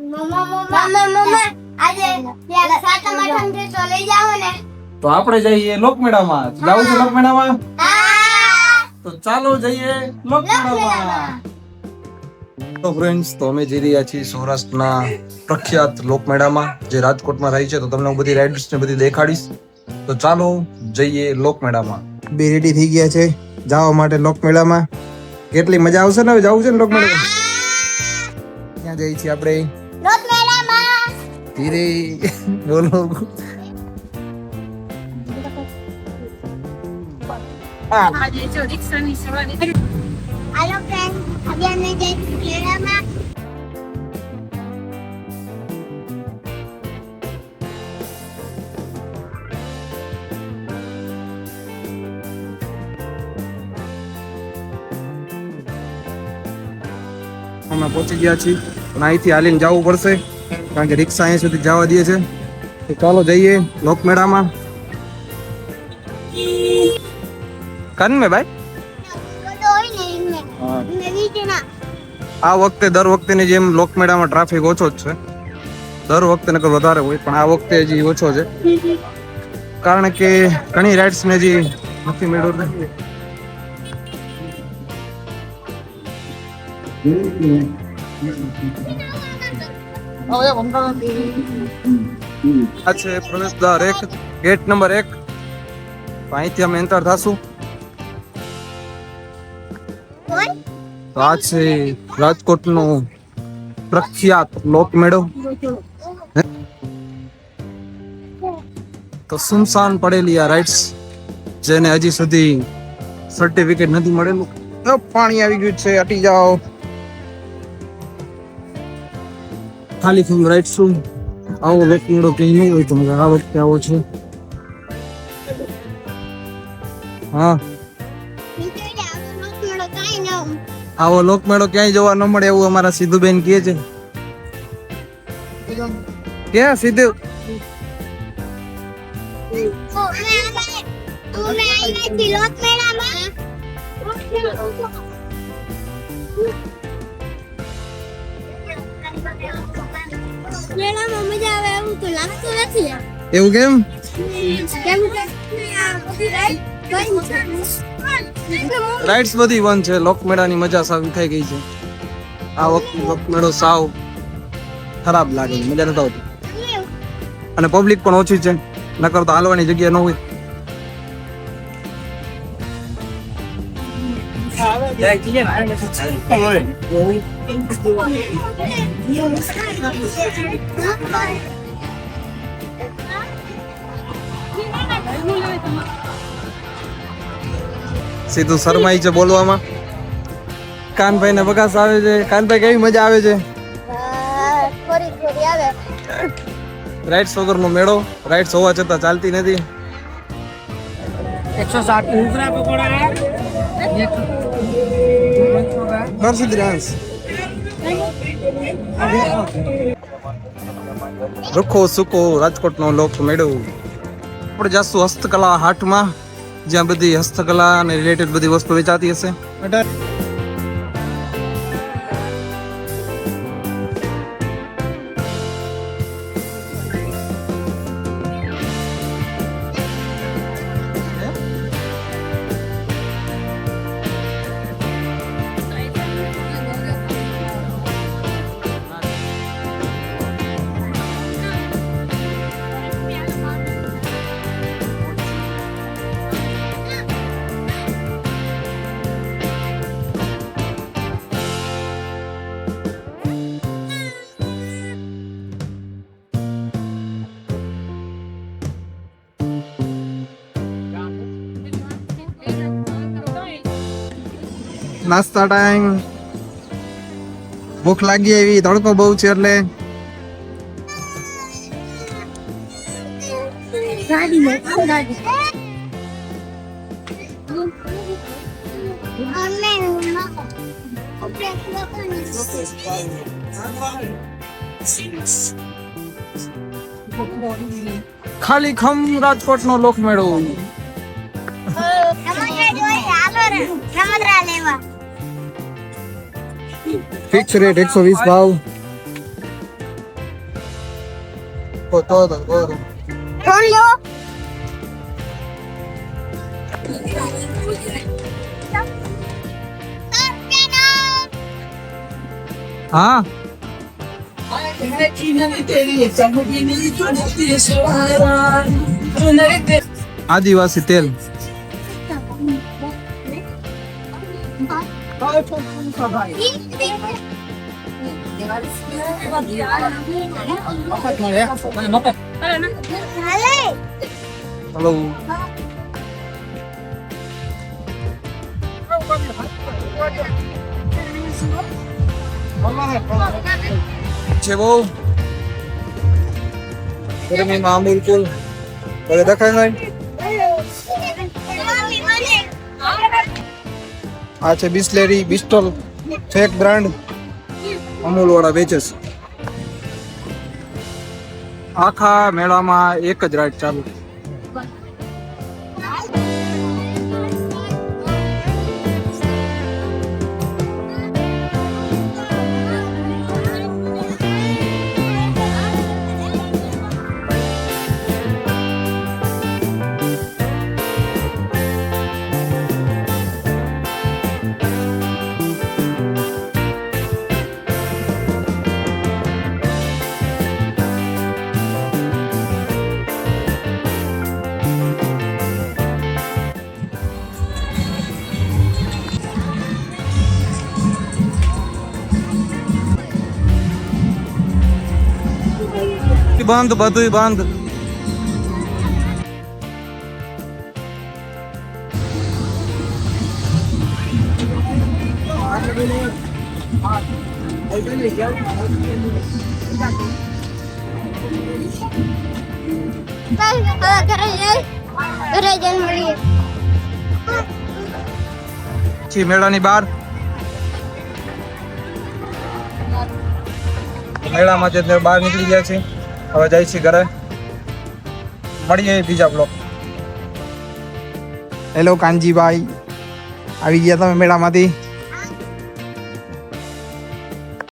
તો લઈ જાઓ ને. તો આપણે જઈએ લોકમેળામાં. જાવું છે લોકમેળામાં? તો ચાલો જઈએ લોકમેળામાં. તો ફ્રેન્ડ્સ તો અમે જઈ રહ્યા છીએ સૌરાષ્ટ્રના પ્રખ્યાત લોકમેળામાં જે રાજકોટમાં રહી છે. તો તમને હું બધી રાઇડ્સ ને બધી દેખાડીશ. તો ચાલો જઈએ લોકમેળામાં. બે રેડી થઈ ગયા છે. જવા માટે લોકમેળામાં. કેટલી મજા આવશે ને? હવે જવું છે ને લોકમેળામાં? ક્યાં જઈએ છીએ આપણે. રોજ મેળામાં ધીરે બોલો આજે જો રિક્ષાની સવારી હાલો ફ્રેન્ડ હવે અમે જઈશું મેળામાં અમે પહોંચી ગયા છીએ અને અહીંથી હાલીને જવું પડશે. કારણ કે રિક્ષા અહીંયા સુધી જવા દે છે. તો ચાલો જઈએ લોકમેળામાં. કન મે ભાઈ આ વખતે દર વખતેની જેમ લોકમેળામાં ટ્રાફિક ઓછો જ છે. દર વખતે નકર વધારે હોય, પણ આ વખતે હજી ઓછો છે. કારણ કે ઘણી રાઇડ્સ ને હજી નથી મેળવ્યું આ છે એક ગેટ નંબર એક. અહીંથી અમે એન્ટર થશું. તો આ છે રાજકોટનો પ્રખ્યાત લોકમેળો તો સુમસાન પડેલી આ રાઇડ્સ જેને હજી સુધી સર્ટિફિકેટ નથી મળેલું. પાણી આવી ગયું છે હટી જાઓ. ખાલી ફિલ્મ રાઈટશું આવો લોકમેળો કઈ નહીં હોય તો મજા આ વખતે આવો છે. હા. આવો લોકમેળો ક્યાંય જોવા ન મળે એવું અમારા સિદ્ધુબેન કહે છે. ક્યાં સિદ્ધુ? ઓ, મેળામાં મજા આવે એવું તો લાગતું નથી એવું કેમ? કેમ કે બધી રાઈડ બંધ છે. રાઇડ્સ બધી બંધ છે લોકમેળાની મજા સાવ થઈ ગઈ છે. આ વખતે લોકમેળો સાવ ખરાબ લાગે છે, મજા નથી આવતી. અને પબ્લિક પણ ઓછી છે. નકર તો હાલવાની જગ્યા ન હોય. સીધું શરમાઈ છે બોલવામાં. કાનભાઈ ને બગાસ આવે છે. કાનભાઈ કેવી મજા આવે છે? થોડી થોડી નો મેળો રાઇડ્સ હોવા છતાં ચાલતી નથી. એકસો સાત ઉતરા પકોડા. રૂખો સુકો રાજકોટનો લોક મેળો આપણે જાશું હસ્તકલા હાટમાં, જ્યાં બધી હસ્તકલા અને રિલેટેડ બધી વસ્તુ વેચાતી હશે. નાસ્તા ટાઈમ ભૂખ લાગી એવી, તડકો બહુ છે એટલે. ને ખાલી ખમ રાજકોટનો લોક મેળવો લેવા ફિક્સ રેટ એકસો વીસ ભાવ હા આદિવાસી તેલ હાલે હલો છે બહુ ગરમીમાં અમૂલ કુલ હવે દેખાય નહીં મમ્મી આ છે Bisleri Bistol fake brand Amul વાળા વેચે છે આખા મેળામાં એક જ રાઈડ ચાલુ. બંધ બધું. બંધ મળીએ. પછી મેળાની બહાર. મેળામાં અત્યારે બહાર નીકળી ગયા છે હવે જાય છે ઘરે. મળીએ બીજા બ્લોક હેલો કાનજીભાઈ. આવી ગયા તમે મેળામાંથી?